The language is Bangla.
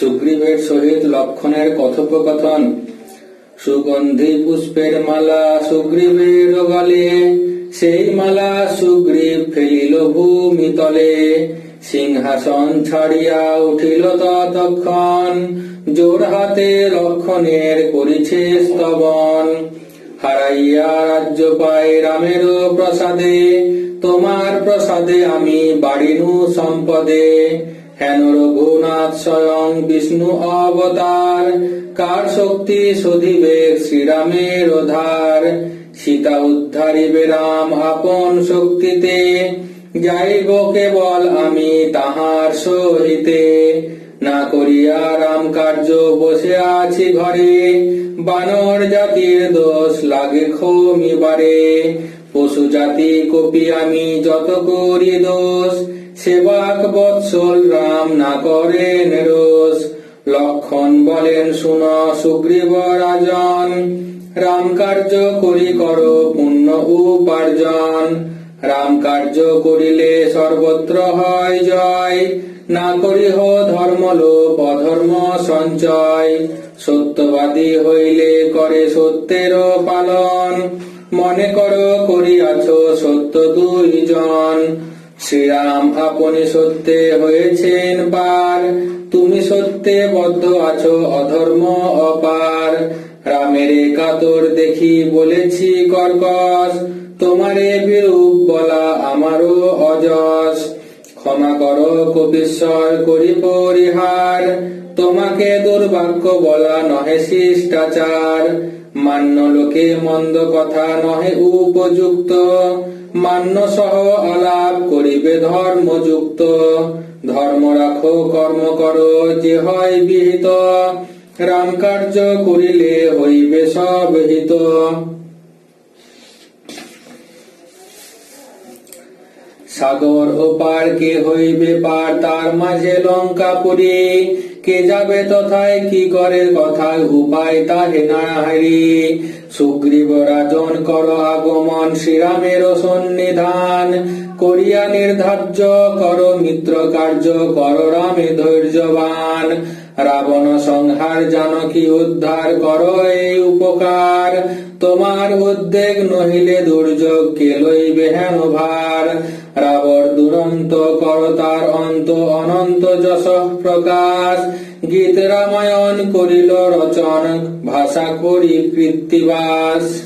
সুগ্রীবের সহিত লক্ষণের কথোপকথন। সুগন্ধি পুষ্পের মালা সুগ্রীবের গলে, সেই মালা সুগ্রীব ফেলিল ভূমি তলে। সিংহাসন ছাড়িয়া উঠিল ততক্ষণ, জোর হাতে লক্ষণের করিছে স্তবন। হারাইয়া রাজ্য পাই রামের প্রসাদে, তোমার প্রসাদে আমি বাড়িনু সম্পদে। হেন রঘুনাথ স্বয়ং বিষ্ণু অবতার, কার শক্তি শোধিবে শ্রীরামের ধার সীতা উদ্ধারিবে রাম আপন শক্তিতে, যাইব কেবল আমি তাহার সহিতে। না করিয়া রাম কার্য বসে আছি ঘরে, বানর জাতির দোষ লাগে ক্ষমিবারে পশু জাতি কপি আমি যত করি দোষ, সেবাক বৎসল রাম না করেন রোষ। লক্ষণ বলেন, শুন সুগ্রীব রাজন, রাম কার্য করি কর পুণ্য উপার্জন। রাম কার্য করিলে সর্বত্র হয় জয়, না করিহ ধর্ম লোপ, অধর্ম সঞ্চয়। সত্যবাদী হইলে করে সত্যের পালন মনে কর করিয়াছ সত্য দুইজন। শ্রীরাম আপনি সত্যে হয়েছেন পার। তুমি সত্যে বদ্ধ আছো, অধর্ম অপার। রামের কাতর দেখি বলেছি কর্কশ। তোমারে বিরূপ বলা আমারও অজস ক্ষমা করো কপিশ্বর করি পরিহার। তোমাকে দুর্ভাগ্য বলা নহে শিষ্টাচার। মান্য লোকে মন্দ কথা নহে উপযুক্ত। মান্য সহ আলাপ করিবে ধর্মযুক্ত। ধর্ম রাখো, কর্ম করো, যে হয় বিহিত। রাম কার্য করিলে হইবে সব হিত। সাগর ও পার কে হইবে পার তার মাঝে লঙ্কা পুরি কে যাবে তথায়, কি করে কথায় উপায় তাহে না হারি। সুগ্রীব রাজন কর আগমন, শ্রীরামের সন্নিধান। করিয়া নির্ধার্য, কর মিত্র কার্য, কর রামে ধৈর্যবান। রাবণ সংহার জানকী উদ্ধার কর এই উপকার। তোমার উদ্বেগ নহিলে দুর্যোগ কে লইবে হেন ভার। রাবর দুরন্ত কর তার অন্ত অনন্ত যশ প্রকাশ। গীত রামায়ণ করিল রচন, ভাষা করি কৃত্তিবাস।